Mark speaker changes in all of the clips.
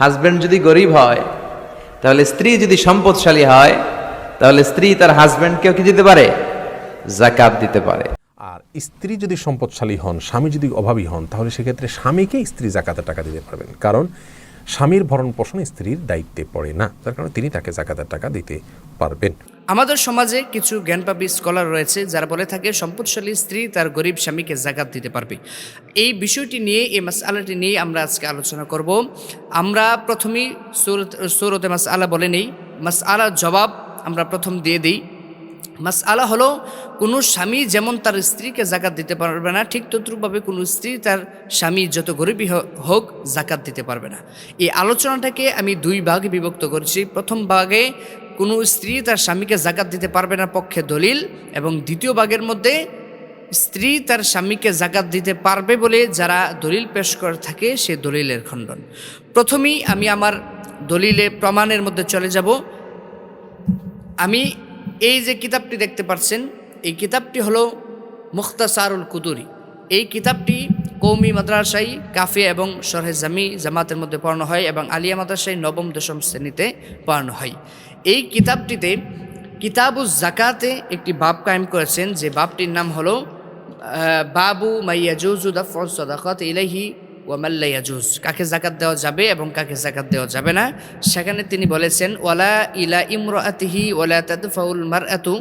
Speaker 1: Husband যদি গরিব হয়, তাহলে স্ত্রী যদি সম্পদশালী হয়, তাহলে স্ত্রী তার হাজব্যান্ডকেও কি দিতে পারে? জাকাত দিতে পারে।
Speaker 2: আর স্ত্রী যদি সম্পদশালী হন, স্বামী যদি অভাবী হন, তাহলে সেক্ষেত্রে স্বামীকে স্ত্রী জাকাতের টাকা দিতে পারবেন। কারণ স্বামীর ভরণ পোষণ স্ত্রীর দায়িত্বে পড়ে না। তার কারণে তিনি তাকে জাকাতের টাকা দিতে পারবেন।
Speaker 3: আমাদের সমাজে কিছু জ্ঞানপাপী স্কলার রয়েছে যারা বলে থাকে, সম্পদশালী স্ত্রী তার গরিব স্বামীকে জাকাত দিতে পারবে। এই বিষয়টি নিয়ে, এই মাসআলাটি নিয়ে আমরা আজকে আলোচনা করব। আমরা প্রথমেই সুরত, সুরতে মাস আলা বলে নেই। মাস আলার জবাব আমরা প্রথম দিয়ে দিই। মাস আলা হলো, কোনো স্বামী যেমন তার স্ত্রীকে জাকাত দিতে পারবে না, ঠিক তদ্রুপভাবে কোনো স্ত্রী তার স্বামী যত গরিবই হোক জাকাত দিতে পারবে না। এই আলোচনাটাকে আমি দুই ভাগে বিভক্ত করছি। প্রথম ভাগে কোনো স্ত্রী তার স্বামীকে জাকাত দিতে পারবে না পক্ষে দলিল, এবং দ্বিতীয় ভাগের মধ্যে স্ত্রী তার স্বামীকে জাকাত দিতে পারবে বলে যারা দলিল পেশ করে থাকে, সে দলিলের খণ্ডন। প্রথমেই আমি আমার দলিলে প্রমাণের মধ্যে চলে যাব। আমি এই যে কিতাবটি দেখতে পাচ্ছেন, এই কিতাবটি হলো মুখতাসারুল কুদুরি। এই কিতাবটি কৌমি মাদ্রাসাই, কাফে এবং শরহে জামি জামাতের মধ্যে পড়ানো হয় এবং আলিয়া মাদ্রাসাই নবম দশম শ্রেণীতে পড়ানো হয়। এই কিতাবটিতে কিতাবুজ জাকাতে একটি বাব কায়েম করেছেন, যে বাবটির নাম হলো বাবু মাইয়াজুজু দাফর সদাকত ইলাইহি ওয়ামাল্লা ইয়াজুজ কাকে জাকাত দেওয়া যাবে এবং কাকে জাকাত দেওয়া যাবে না? সেখানে তিনি বলেছেন, ওয়ালা ইলা ইমরাতিহি ওয়ালা তাদফাউল মারআতু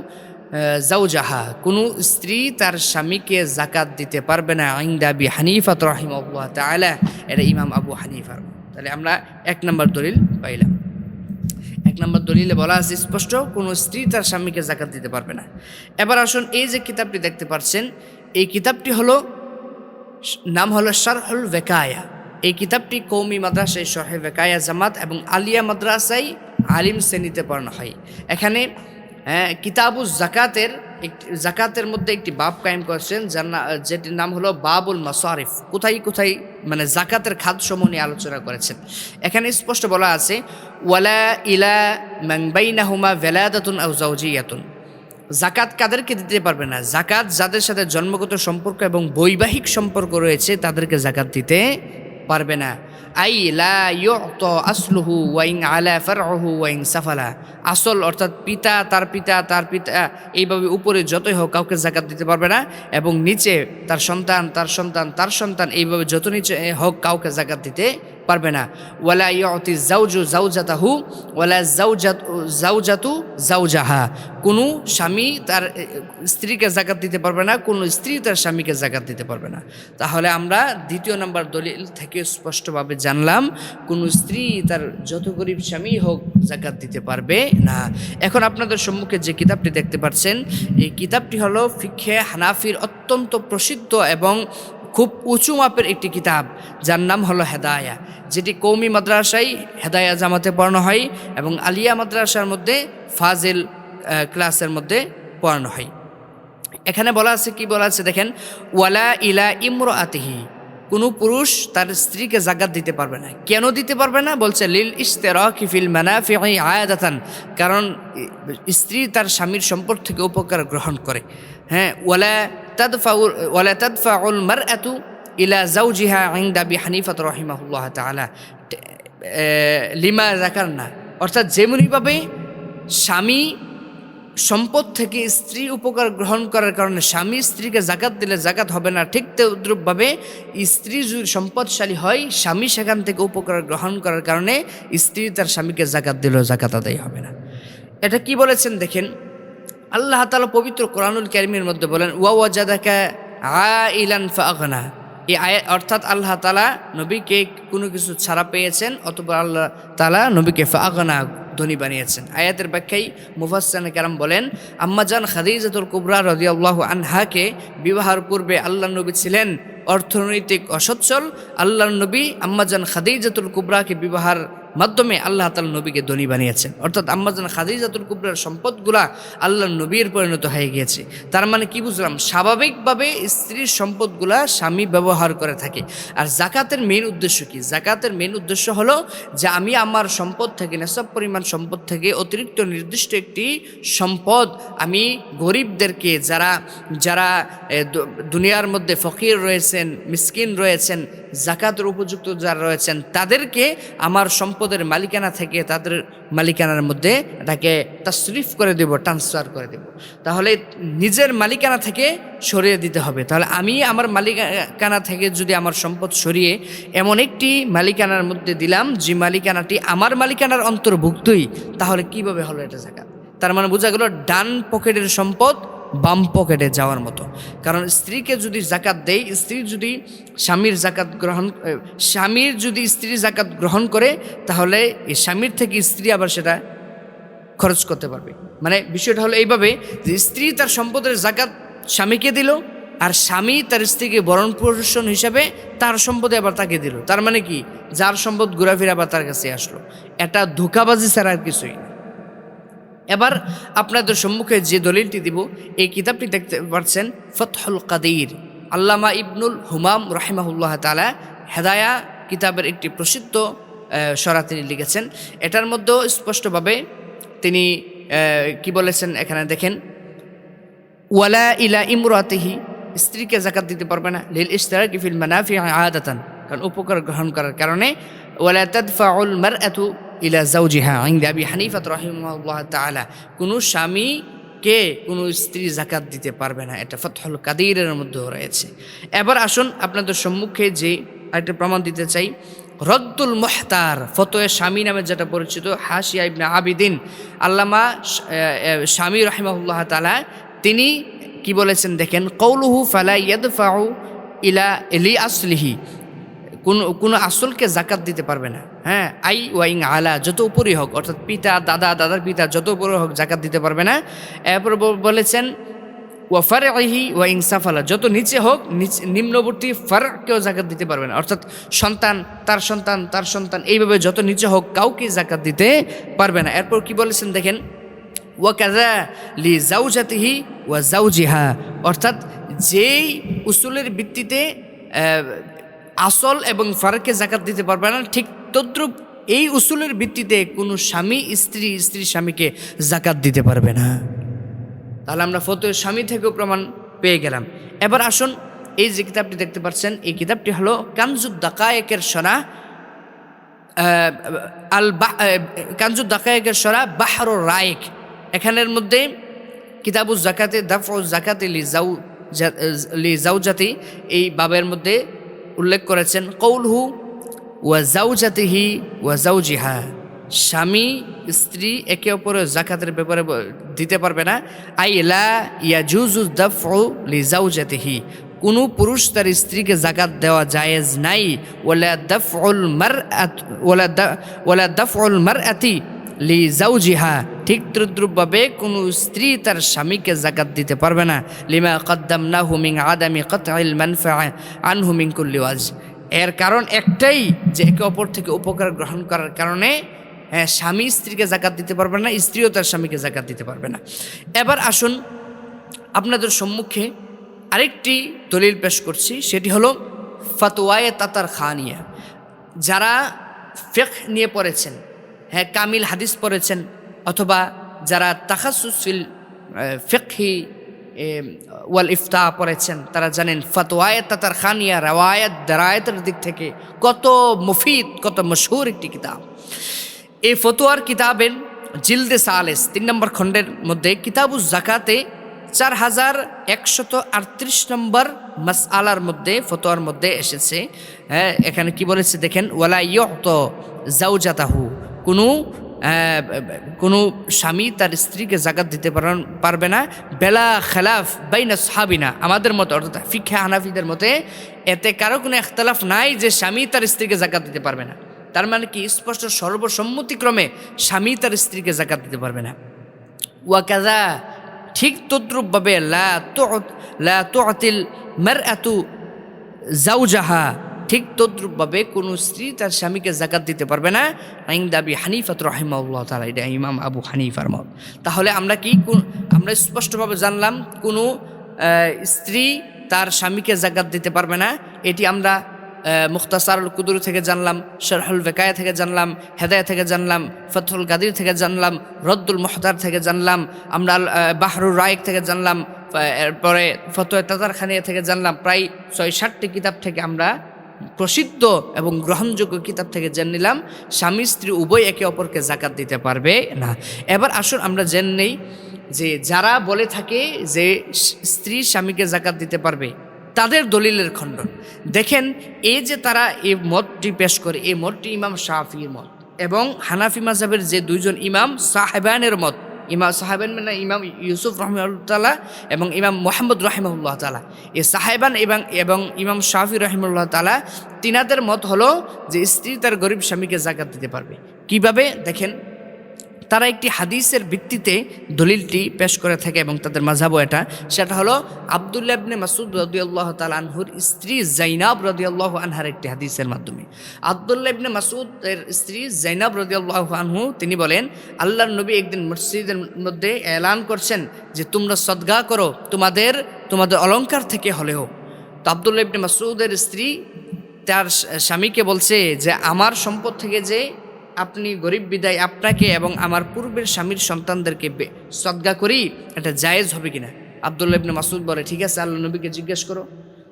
Speaker 3: জাউজাহা কোনো স্ত্রী তার স্বামীকে জাকাত দিতে পারবে না আইন্দা বি হানিফাত রাহিমাহুল্লাহ তাআলা। এটা ইমাম আবু হানিফার। তাহলে আমরা এক নম্বর দলিল পাইলাম। নম্বর দলিলে বলা আছে, স্পষ্ট, কোনো স্ত্রী তার স্বামীকে জাকাত দিতে পারবে না। এবার আসুন এই যে কিতাবটি দেখতে পাচ্ছেন, এই কিতাবটি হলো, নাম হলো শারহুল ভেকায়া এই কিতাবটি কৌমি মাদ্রাসায় শরহে ভেকায়া জামাত এবং আলিয়া মাদ্রাসায় আলিম শ্রেণীতে পড়ানো হয়। এখানে কিতাবু কিতাবুজ জাকাতের জাকাতের মধ্যে একটি বাব কায়েম করেছেন, যার যেটির নাম হলো বাবুল মাসারিফ। কোথায় কোথায় মানে জাকাতের খাদসমূহ নিয়ে আলোচনা করেছেন। এখানে স্পষ্ট বলা আছে, ওয়ালা ইলা মাংবাইনাহুমা ভেলাদাতুন আউ জাউজিয়াতুন জাকাত কাদেরকে দিতে পারবে না? জাকাত যাদের সাথে জন্মগত সম্পর্ক এবং বৈবাহিক সম্পর্ক রয়েছে, তাদেরকে জাকাত দিতে পারবে না। আই লা আসলুহু ওয়াইং আলা ফারহু ওয়াইং সাফালা। আসল অর্থাৎ পিতা, তার পিতা তার পিতা, এইভাবে উপরে যতই হোক কাউকে জাকাত দিতে পারবে না এবং নিচে তার সন্তান তার সন্তান তার সন্তান এইভাবে যত নিচে হোক কাউকে জাকাত দিতে পারবে না। ওয়ালা ইয়তি জাউজু জাউজাতাহু ওয়ালা জাউজাত জাউজাতু জাউজাহা কোনো স্বামী তার স্ত্রীকে জাকাত দিতে পারবে না, কোনো স্ত্রী তার স্বামীকে জাকাত দিতে পারবে না। তাহলে আমরা দ্বিতীয় নম্বর দলিল থেকে স্পষ্টভাবে জানলাম, কোনো স্ত্রী তার যত গরিব স্বামী হোক জাকাত দিতে পারবে না। এখন আপনাদের সম্মুখে যে কিতাবটি দেখতে পাচ্ছেন, এই কিতাবটি হলো ফিক্ষে হানাফির অত্যন্ত প্রসিদ্ধ এবং খুব উঁচু মাপের একটি কিতাব, যার নাম হলো হেদায়া, যেটি কৌমি মাদ্রাসায় হেদায়া জামাতে পড়ানো হয় এবং আলিয়া মাদ্রাসার মধ্যে ফাজেল ক্লাসের মধ্যে পড়ানো হয়। এখানে বলা আছে, কি বলা আছে দেখেন? ওয়ালা ইলা ইমর আতিহি কোনো পুরুষ তার স্ত্রীকে জাগাত দিতে পারবে না। কেন দিতে পারবে না? বলছে, লিল ইস্তেরকি ফিল মানাফি আয়াদাতান। কারণ স্ত্রী তার স্বামীর সম্পদ থেকে উপকার গ্রহণ করে। হ্যাঁ ওয়ালা তাদফাউল ওয়ালা তাদফাউল মার এতু ইলা জাউজিহা আইন্দা বি হানিফাত রহিমাহুল্লাহ তাআলা। লিমা রাখার না। অর্থাৎ যেমনিভাবে স্বামী সম্পদ থেকে স্ত্রী উপকার গ্রহণ করার কারণে স্বামী স্ত্রীকে জাকাত দিলে জাকাত হবে না। ঠিক তদ্রুপভাবে স্ত্রী যদি সম্পদশালী হয়, স্বামী সেখান থেকে উপকার গ্রহণ করার কারণে স্ত্রী তার স্বামীকে জাকাত দিলেও জাকাত আদায় হবে না। এটা কি বলেছেন দেখেন? আল্লাহ তালা পবিত্র কোরআনুল ক্যারিমের মধ্যে বলেন, ওয়া ওয়াজাদাকা আ ইলান ফাগনা এই আয় অর্থাৎ আল্লাহ তালা নবীকে কোনো কিছু ছাড়া পেয়েছেন অথবা আল্লাহ তালা নবীকে ফাগনা ধনী বানিয়েছেন। আয়াতের ব্যাখ্যাই মুফাসান কেরাম বলেন আম্মাজান খাদিজাতুল কুবরা রদিয়াল্লাহ আনহাকে বিবাহের পূর্বে আল্লাহ নবী ছিলেন অর্থনৈতিক অসচ্ছল। আল্লাহ নবী আম্মাজান খাদিজাতুল কুবরাকে বিবাহার মাধ্যমে আল্লাহ তাল নবীকে ধনী বানিয়েছেন। অর্থাৎ আম্মাজান খাদিজাতুল কুবরার সম্পদগুলা আল্লাহ নবীর পরিণত হয়ে গিয়েছে। তার মানে কি বুঝলাম? স্বাভাবিকভাবে স্ত্রীর সম্পদগুলা স্বামী ব্যবহার করে থাকে। আর জাকাতের মেন উদ্দেশ্য কি? জাকাতের মেন উদ্দেশ্য হলো যে আমি আমার সম্পদ থেকে, নেশাব পরিমাণ সম্পদ থেকে অতিরিক্ত নির্দিষ্ট একটি সম্পদ আমি গরিবদেরকে, যারা যারা দুনিয়ার মধ্যে ফকির রয়েছেন, মিসকিন রয়েছেন, জাকাতের উপযুক্ত যারা রয়েছেন, তাদেরকে আমার সম্পদের মালিকানা থেকে তাদের মালিকানার মধ্যে এটাকে তাসরিফ করে দেব ট্রান্সফার করে দেব। তাহলে নিজের মালিকানা থেকে সরিয়ে দিতে হবে। তাহলে আমি আমার মালিকানা থেকে যদি আমার সম্পদ সরিয়ে এমন একটি মালিকানার মধ্যে দিলাম, যে মালিকানাটি আমার মালিকানার অন্তর্ভুক্তই, তাহলে কীভাবে হলো এটা জাকাত? তার মানে বোঝা গেল, ডান পকেটের সম্পদ বাম পকেটে যাওয়ার মতো। কারণ স্ত্রীকে যদি জাকাত দেয়, স্ত্রী যদি স্বামীর জাকাত গ্রহণ স্বামীর যদি স্ত্রী জাকাত গ্রহণ করে, তাহলে এই স্বামীর থেকে স্ত্রী আবার সেটা খরচ করতে পারবে। মানে বিষয়টা হলো এইভাবে যে স্ত্রী তার সম্পদের জাকাত স্বামীকে দিল, আর স্বামী তার স্ত্রীকে বরণ পোষণ হিসাবে তার সম্পদে আবার তাকে দিল। তার মানে কি? যার সম্পদ ঘোরাফেরা আবার তার কাছে আসলো। এটা ধোকাবাজি ছাড়া আর কিছুই না। এবার আপনাদের সম্মুখে যে দলিলটি দিব, এই কিতাবটি দেখতে পাচ্ছেন, ফতহুল কাদির। আল্লামা ইবনুল হুমাম রাহিমাহুল্লাহ তালা হেদায়া কিতাবের একটি প্রসিদ্ধ সরা তিনি লিখেছেন। এটার মধ্যেও স্পষ্টভাবে তিনি কি বলেছেন এখানে দেখেন, ওয়ালা ইলা ইমরাতিহি স্ত্রীকে জাকাত দিতে পারবে না, লিল ইশতারাক ফিল মানাফি আদাতান। কারণ উপকার গ্রহণ করার কারণে, ওয়ালা তাদফাউল মারআতু ইলা যাওজিহা ইনদা আবি হানিফা রাহিমাহুল্লাহ তাআলা কোন স্বামী কে কোনো স্ত্রী জাকাত দিতে পারবে না, এটা ফতহুল কাদিরের মধ্যেও রয়েছে। এবার আসুন আপনাদের সম্মুখে যে একটা প্রমাণ দিতে চাই। রদ্দুল মোহতার, ফতোয়ে স্বামী নামে যেটা পরিচিত হাসিয়া ইবনে আবিদিন, আল্লামা স্বামী রহিমাহুল্লাহ তালা তিনি কি বলেছেন দেখেন কৌলুহু ফালা ইয়াদফাউ ইলা এলি আসলিহি। কোন কোন আসলকে জাকাত দিতে পারবে না। হ্যাঁ আই ওয়াইং আলা, যত উপরই হোক, অর্থাৎ পিতা, দাদা, দাদার পিতা, যত উপরে হোক জাকাত দিতে পারবে না। এরপর বলেছেন, ওয়া ফারহি ওয়া ইনসাফালা যত নিচে হোক নিম্নবর্তী ফারকেও জাকাত দিতে পারবে না। অর্থাৎ সন্তান, তার সন্তান তার সন্তান, এইভাবে যত নিচে হোক, কাউকে জাকাত দিতে পারবে না। এরপর কি বলেছেন দেখেন ওয়াকাজা লি জাউজাতিহি ওয়া জাউজিহা অর্থাৎ যেই উসুলের ভিত্তিতে আসল এবং ফারকে জাকাত দিতে পারবে না। ঠিক তদ্রুপ এই উসুলের ভিত্তিতে কোনো স্বামী, স্ত্রী স্ত্রী স্বামীকে জাকাত দিতে পারবে না। তাহলে আমরা ফতোয় স্বামী থেকেও প্রমাণ পেয়ে গেলাম। এবার আসুন, এই যে কিতাবটি দেখতে পাচ্ছেন, এই কিতাবটি হলো কানজুদ দাকায়েকের সরা আল কানজুদ দাকায়েকের সরা বাহার রায়েক। এখানের মধ্যে কিতাবু জাকাতে দাফ জাকাতে লি জাউ লি জাউজাতি এই বাবের মধ্যে উল্লেখ করেছেন, কৌলহু ওয়া জাউজাতিহি ওয়া জাউজিহা স্বামী, স্ত্রী একে অপরের জাকাতের ব্যাপারে দিতে পারবে না। আই লা ইয়াজুজু দাফউ লি জাউজাতিহি কোনো পুরুষ তার স্ত্রীকে জাকাত দেওয়া জায়েজ নাই। ওলা দাফউল মারআত ওলা দা ওলা দাফউল মারআতি লি জাউজিহা ঠিক তদ্রুপভাবে কোনো স্ত্রী তার স্বামীকে জাকাত দিতে পারবে না। লিমা কদ্দামনাহু মিন আদামি কতআল মানফা আনহু মিন কুল্লি ওয়াজ। এর কারণ একটাই, যে একে অপর থেকে উপকার গ্রহণ করার কারণে হ্যাঁ স্বামী স্ত্রীকে জাকাত দিতে পারবে না, স্ত্রীও তার স্বামীকে জাকাত দিতে পারবে না। এবার আসুন আপনাদের সম্মুখে আরেকটি দলিল পেশ করছি, সেটি হলো ফাতোয়ায়ে তাতার খানিয়া যারা ফেক নিয়ে পড়েছেন হ্যাঁ কামিল হাদিস পড়েছেন, অথবা যারা তাখাসুসিল ফেকহি ওয়াল ইফতা পড়েছেন, তারা জানেন ফাতোয়ায়ে তাতার খানিয়া, রাওয়ায়াত, দারায়তের দিক থেকে কত মুফিদ, কত মশহুর একটি কিতাব। এই ফতোয়ার কিতাবের জিলদে সালেস, তিন নম্বর খণ্ডের মধ্যে কিতাবুজ জাকাতে চার হাজার একশত আটত্রিশ নম্বর মাস আলার মধ্যে, ফতোয়ার মধ্যে এসেছে। হ্যাঁ এখানে কি বলেছে দেখেন, ওয়ালা ইয়ত জাউজাতাহু কোনো কোনো স্বামী তার স্ত্রীকে জাকাত দিতে পারবে না। বেলা খেলাফ বাই বাইনা সাহাবিনা, আমাদের মতো, অর্থাৎ ফিক্ষা হানাফিদের মতে, এতে কারও কোনো একতলাফ নাই যে স্বামী তার স্ত্রীকে জাকাত দিতে পারবে না। তার মানে কি? স্পষ্ট, সর্বসম্মতিক্রমে স্বামী তার স্ত্রীকে জাকাত দিতে পারবে না। ওয়াকাজা ঠিক তদ্রুপভাবে, লা তো লা তুতিল মারআতু জাউজাহা ঠিক তদ্রুপভাবে কোনো স্ত্রী তার স্বামীকে জাকাত দিতে পারবে না। আইন দাবি হানিফাত রহিমাউল্লাহ তালা এটা ইমাম আবু হানিফার মত। তাহলে আমরা কি আমরা স্পষ্টভাবে জানলাম কোনো স্ত্রী তার স্বামীকে জাকাত দিতে পারবে না। এটি আমরা মুখতাসারুল কুদুর থেকে জানলাম, শরহুল বেকায়া থেকে জানলাম, হেদায়া থেকে জানলাম ফথুল গাদির থেকে জানলাম, রদ্দুল মোহতার থেকে জানলাম, আমরা বাহরুর রায়েক থেকে জানলাম এরপরে ফতোয় তাতার খানিয়া থেকে জানলাম, প্রায় ছয় ষাটটি কিতাব থেকে আমরা প্রসিদ্ধ এবং গ্রহণযোগ্য কিতাব থেকে জেনে নিলাম, স্বামী, স্ত্রী উভয় একে অপরকে জাকাত দিতে পারবে না। এবার আসুন আমরা জেনে নেই যে যারা বলে থাকে যে স্ত্রী স্বামীকে জাকাত দিতে পারবে, তাদের দলিলের খণ্ডন। দেখেন, এই যে তারা এই মতটি পেশ করে, এই মতটি ইমাম শাহির মত এবং হানাফি মাজাবের যে দুইজন ইমাম সাহেবানের মত ইমাম সাহেবান মানে ইমাম ইউসুফ রহমতাল্লাহ এবং ইমাম মোহাম্মদ রহিমউল্লাহ তালা এই সাহেবান এবং এবং ইমাম শাহি রহিমুল্লাহ তালা তিনাদের মত হলো যে স্ত্রী তার গরিব স্বামীকে জাকাত দিতে পারবে। কীভাবে? দেখেন তারা একটি হাদিসের ভিত্তিতে দলিলটি পেশ করে থাকে এবং তাদের মাঝাবও এটা। সেটা হলো আবদুল্লাহ ইবনে মাসুদ রদিয়াল্লাহ তাল আনহুর স্ত্রী জাইনাব রদিয়াল্লাহ আনহার একটি হাদিসের মাধ্যমে। আবদুল্লাহ ইবনে মাসুদ এর স্ত্রী জাইনাব রদিয়াল্লাহ আনহু তিনি বলেন, আল্লাহর নবী একদিন মসজিদের মধ্যে এলান করছেন যে তোমরা সদ্গা করো, তোমাদের তোমাদের অলংকার থেকে হলেও। তো আবদুল্লাহ ইবনে মাসুদের স্ত্রী তার স্বামীকে বলছে যে, আমার সম্পদ থেকে যে আপনি গরিব বিদায় আপনাকে এবং আমার পূর্বের স্বামীর সন্তানদেরকে সদ্গা করি, এটা জায়েজ হবে কিনা? আবদুল্লাহ ইবনে মাসুদ বলে, ঠিক আছে আল্লাহ নবীকে জিজ্ঞেস করো।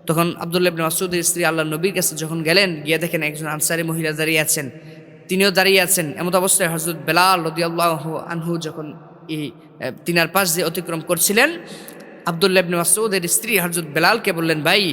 Speaker 3: তখন আবদুল্লাহ ইবনে মাসুদের স্ত্রী আল্লাহ নবীর কাছে যখন গেলেন, গিয়ে দেখেন একজন আনসারি মহিলা দাঁড়িয়ে আছেন। তিনিও দাঁড়িয়ে আছেন। এমত অবস্থায় হজরত বেলাল রদিয়াল্লাহ আনহু যখন এই তিনার পাশ দিয়ে অতিক্রম করছিলেন, আবদুল্লাহ ইবনে মাসুদের স্ত্রী হযরত বেলালকে বললেন, ভাই,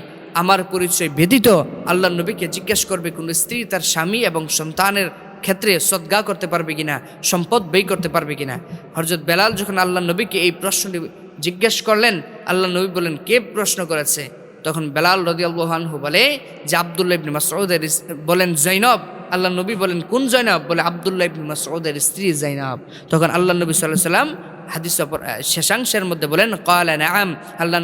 Speaker 3: আমার পরিচয় ব্যতীত আল্লাহ নবীকে জিজ্ঞেস করবে কোন স্ত্রী, তার স্বামী এবং সন্তানের ক্ষেত্রে সদ্গা করতে পারবে কিনা, সম্পদ ব্যয় করতে পারবে কিনা। হরজত বেলাল যখন আল্লাহ নবীকে এই প্রশ্নটি জিজ্ঞেস করলেন আল্লাহ নবী বলেন কে প্রশ্ন করেছে? তখন বেলাল রদিয়াল্লাহানহু বলে, যে আবদুল্লাহ ইবনী মাসউদের বলেন, জৈনব। আল্লাহ নবী বলেন, কোন জৈনব? বলে, আবদুল্লাহ ইবনী মাসউদের স্ত্রী জৈনব। তখন আল্লাহ নবী সাল্লাহ সাল্লাম হাদিস শেষাংশের মধ্যে বলেন, কালা নাম আল্লাহ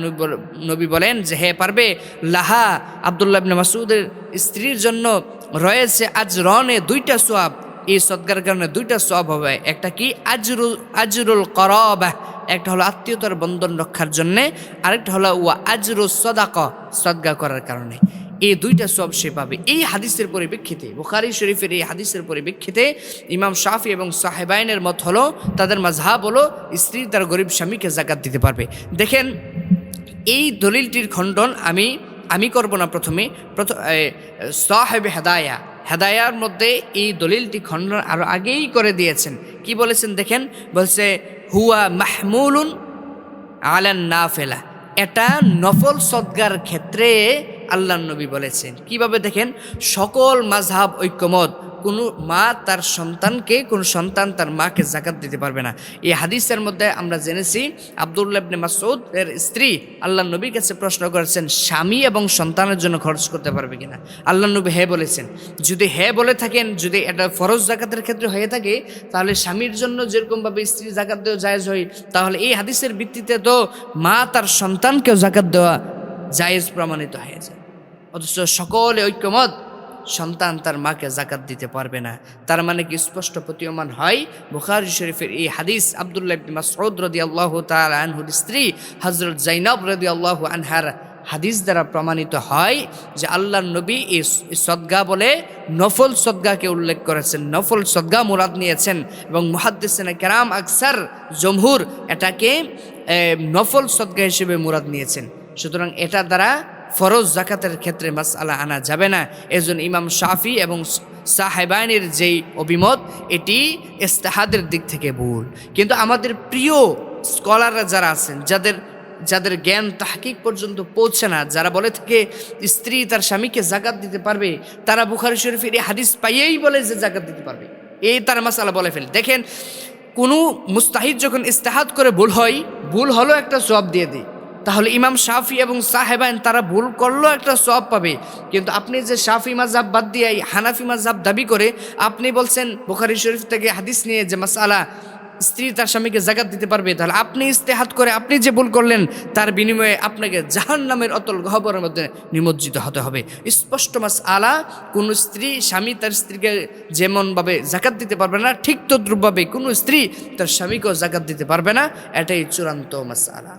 Speaker 3: নবী বলেন যে, হে পারবে, লাহা, আবদুল্লাহ ইবনে মাসউদের স্ত্রীর জন্য রয়েছে আজ রনে দুইটা সোয়াব। এই সদ্গার কারণে দুইটা সোয়াব হবে। একটা কি? আজরুল আজরুল করবা। একটা হলো আত্মীয়তার বন্ধন রক্ষার জন্যে। আরেকটা হলো ওয়া আজরু সদাক, সদ্গা করার কারণে। এই দুইটা সব সে পাবে। এই হাদিসের পরিপ্রেক্ষিতে, বুখারি শরীফের এই হাদিসের পরিপ্রেক্ষিতে ইমাম শাফি এবং সাহেবাইনের মত হলো, তাদের মাঝহাব হলো, স্ত্রী তার গরিব স্বামীকে জাকাত দিতে পারবে। দেখেন, এই দলিলটির খণ্ডন আমি আমি করব না প্রথমে। প্রথম সাহেব হেদায়া, হেদায়ার মধ্যে এই দলিলটি খণ্ডন আরও আগেই করে দিয়েছেন। কি বলেছেন দেখেন? বলছে, হুয়া মাহমুলুন আলান না ফেলা এটা নফল সদ্গার ক্ষেত্রে আল্লাহ নবী বলেছেন। কীভাবে দেখেন? সকল মাঝহাব ঐক্যমত, কোনো মা তার সন্তানকে, কোন সন্তান তার মাকে জাকাত দিতে পারবে না। এই হাদিসের মধ্যে আমরা জেনেছি আবদুল্লাহ ইবনে মাসউদ এর স্ত্রী আল্লাহ নবীর কাছে প্রশ্ন করেছেন, স্বামী এবং সন্তানের জন্য খরচ করতে পারবে কিনা? আল্লাহ নবী হ্যাঁ বলেছেন, যদি হ্যাঁ বলে থাকেন, যদি এটা ফরজ জাকাতের ক্ষেত্রে হয়ে থাকে, তাহলে স্বামীর জন্য যেরকমভাবে স্ত্রী জাকাত দেওয়া জায়েজ হয়, তাহলে এই হাদিসের ভিত্তিতে তো মা তার সন্তানকেও জাকাত দেওয়া জায়েজ প্রমাণিত হয়ে যায় অথচ সকলে ঐক্যমত। সন্তান তার মাকে জাকাত দিতে পারবে না। তার মানে কি স্পষ্ট প্রতীয়মান হয়? বুখারি শরীফের এই হাদিস আবদুল্লাহ ইবনে মাসউদ রাদিয়াল্লাহু তাআলা আনহুর স্ত্রী হযরত জাইনব রাদিয়াল্লাহু আনহার হাদিস দ্বারা প্রমাণিত হয় যে আল্লাহর নবী এই সদ্গা বলে নফল সদ্গাকে উল্লেখ করেছেন। নফল সদ্গা মুরাদ নিয়েছেন এবং মুহাদ্দিসিনে কেরাম আকসার জমহুর এটাকে নফল সদ্গা হিসেবে মুরাদ নিয়েছেন। সুতরাং এটা দ্বারা ফরজ জাকাতের ক্ষেত্রে মাসআলা আনা যাবে না। এজন্য ইমাম শাফি এবং সাহেবানের যেই অভিমত, এটি ইস্তেহাদের দিক থেকে ভুল। কিন্তু আমাদের প্রিয় স্কলাররা যারা আছেন, যাদের যাদের জ্ঞান তাহকিক পর্যন্ত পৌঁছে না, যারা বলে থাকে স্ত্রী তার স্বামীকে জাকাত দিতে পারবে, তারা বুখারি শরীফের এই হাদিস পাইয়েই বলে যে জাকাত দিতে পারবে। এই তার মাসালা বলে ফেলে। দেখেন, কোনো মুস্তাহিদ যখন ইস্তেহাদ করে ভুল হয়, ভুল হলো একটা জবাব দিয়ে দিই। তাহলে ইমাম শাফি এবং সাহেবাইন তারা ভুল করলেও একটা সব পাবে। কিন্তু আপনি যে শাফি মাজাব বাদ দিয়ে হানাফি মাজাব দাবি করে, আপনি বলছেন বুখারি শরীফ থেকে হাদিস নিয়ে যে মাসালা, স্ত্রী তার স্বামীকে জাগাত দিতে পারবে, তাহলে আপনি ইস্তেহাত করে আপনি যে ভুল করলেন, তার বিনিময়ে আপনাকে জাহান নামের অতল গহবরের মধ্যে নিমজ্জিত হতে হবে। স্পষ্ট মাস আলা কোনো স্ত্রী স্বামী তার স্ত্রীকে যেমনভাবে জাকাত দিতে পারবে না, ঠিক তদ্রুপভাবে কোনো স্ত্রী তার স্বামীকেও জাকাত দিতে পারবে না, এটাই চূড়ান্ত মাস আলা